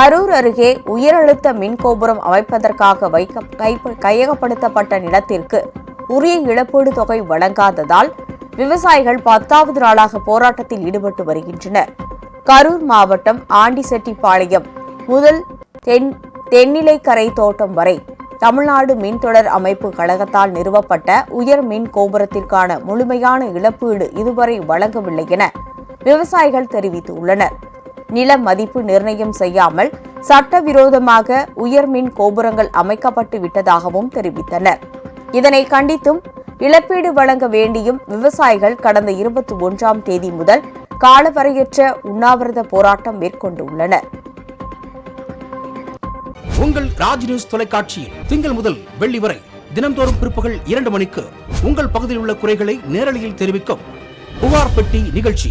கரூர் அருகே உயரழுத்த மின்கோபுரம் அமைப்பதற்காக வைக்க கையகப்படுத்தப்பட்ட நிலத்திற்கு உரிய இழப்பீடு தொகை வழங்காததால் விவசாயிகள் பத்தாவது நாளாக போராட்டத்தில் ஈடுபட்டு வருகின்றனர். கரூர் மாவட்டம் ஆண்டிசெட்டிப்பாளையம் முதல் தென் தென்னிலைக்கரை தோட்டம் வரை தமிழ்நாடு மின்தொடர் அமைப்பு கழகத்தால் நிறுவப்பட்ட உயர் மின் கோபுரத்திற்கான முழுமையான இழப்பீடு இதுவரை வழங்கவில்லை என விவசாயிகள் தெரிவித்துள்ளனர். நில மதிப்பு நிர்ணயம் செய்யாமல் சட்டவிரோதமாக உயர்மின் கோபுரங்கள் அமைக்கப்பட்டு விட்டதாகவும் தெரிவித்தனர். இதனை கண்டித்தும் இழப்பீடு வழங்க வேண்டியும் விவசாயிகள் கடந்த இருபத்தி ஒன்றாம் தேதி முதல் காலவரையற்ற உண்ணாவிரத போராட்டம் மேற்கொண்டுள்ளனர். உங்கள் ராஜ் நியூஸ் தொலைக்காட்சியில் திங்கள் முதல் வெள்ளி வரை தினம்தோறும் பிற்பகல் இரண்டு மணிக்கு உங்கள் பகுதியில் உள்ள குறைகளை நேரலையில் தெரிவிக்கும் புகார் பெட்டி நிகழ்ச்சி.